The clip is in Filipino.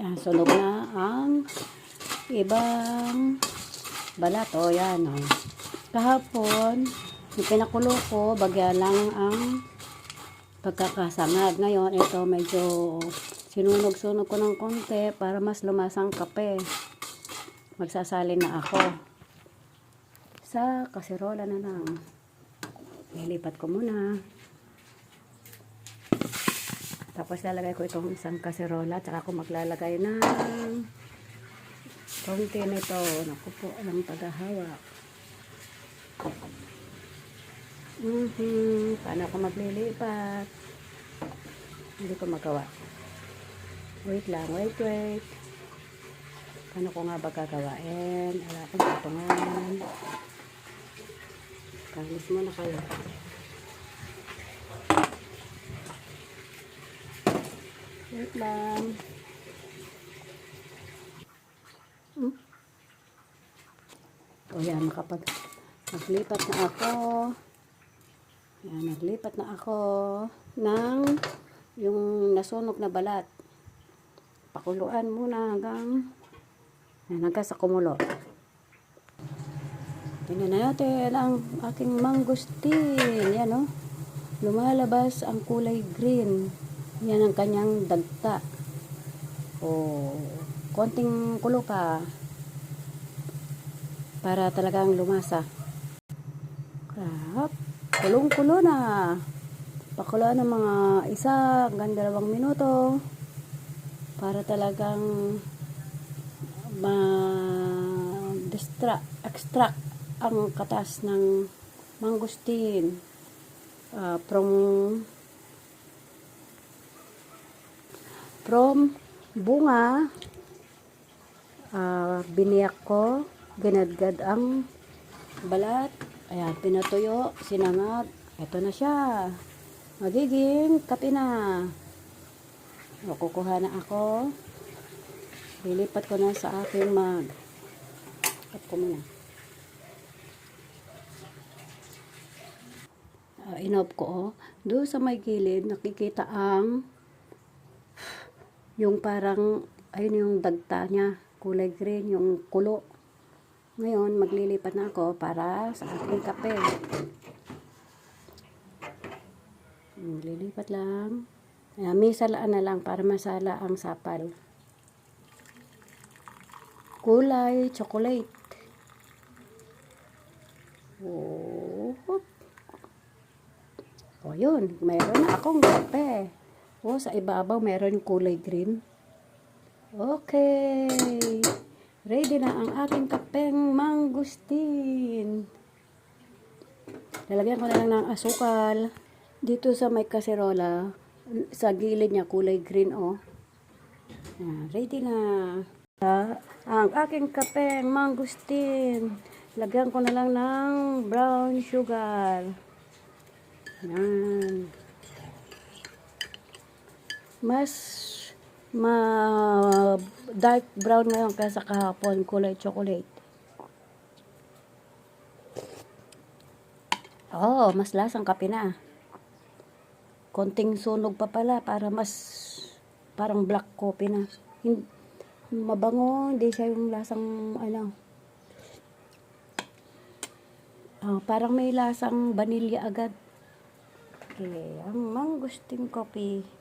Yan, sunog na ang ibang balat. O, yan, o. Kahapon, yung pinakulo ko, bagya lang ang pagkakasangag. Ngayon, ito medyo sinunog-sunog ko ng konti para mas lumasang kape. Magsasalin na ako. Sa kaserola na lang. Nilipat ko muna. Tapos lalagay ko itong isang kaserola. Tsaka ako maglalagay ng konti nito. Naku po, alam paghahawak. Mhm. Paano ako maglilipat? Hindi ko magawa. Wait lang, wait, wait. Paano ko nga ba gagawain? Wala akong patungan. Kalis mo na kayo. Wait lang. Hmm? O yan, nakapag naglipat na ako. Yan, naglipat na ako ng yung nasunog na balat. Pakuluan muna hanggang yan, hanggang sa kumulo. Tingnan na natin ang aking mangustin. Yan, oh. Lumalabas ang kulay green. Yan ang kanyang dagta. O, konting kulo pa. Para talagang lumasa. Crap. Kulong-kulo na. Pakuloan ng mga isa hanggang dalawang minuto. Para talagang ma-extract extract ang katas ng mangustin uh, from from bunga. Uh, biniyak ko ginadgad ang balat. Ayan pinatuyo sinangag. Eto na siya. Magiging kape na. O, kukuha na ako. Lilipat ko na sa aking mag. Cut ko muna. Uh, inob ko oh. doon sa may gilid nakikita ang yung parang ayun yung dagta niya kulay green yung kulo. Ngayon maglilipat na ako para sa aking kape. Hmm, lilipat lang. Ayan, may salaan na lang para masala ang sapal. Kulay chocolate. Oh o yun, meron na akong kape. O, sa ibabaw meron kulay green. Okay. Ready na ang aking kapeng mangustin. Lalagyan ko na lang ng asukal. Dito sa may kaserola, sa gilid niya kulay green oh. Yan, ready na. Ah, ang aking kapeng mangustin. Lagyan ko na lang ng brown sugar. Yan. Mas ma dark brown ngayon kaysa kahapon kulay chocolate. Oh, mas lasang kape na. Konting sunog pa pala para mas parang black coffee na. Hin- mabango, hindi siya yung lasang ano. Ah, parang may lasang vanilla agad. Okay, ang mangustin coffee.